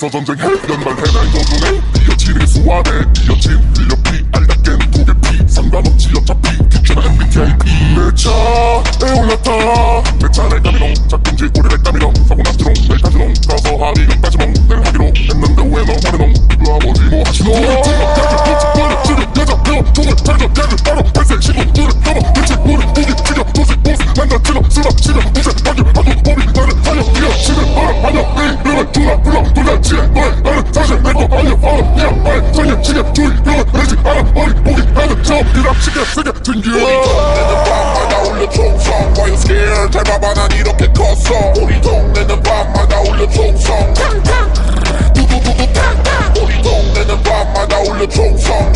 진실에서 전쟁해 연말 해 날 도중에 이어지는 수화대 이어진 들려피 알다깬 고개피 상관없지 어차피 뒷줄은 MBTI 내 차에 올랐다 내 차를 까미롱 작동지 꼬리를 까미롱 사고 났지롱 내 가지롱 가서 하기는 빠지롱 늘 하기로 했는데 왜너 말해롱 그 아버지 뭐 하시노 여자 배워 총을 차려 야를 따로 발생 시공 둘을 넘어 대체 모를 우기 튀겨 도색 보스 만나치러 병은 내지 않아 머리 보기 하는 저 이랍 시계 세게 튕겨 동네는 밤마다 울려 총성. Why you scared 잘 봐봐 난 이렇게 컸어. 우리 동네는 밤마다 울려 총성. 두두두두 우리 동네는 밤마다 울려 총성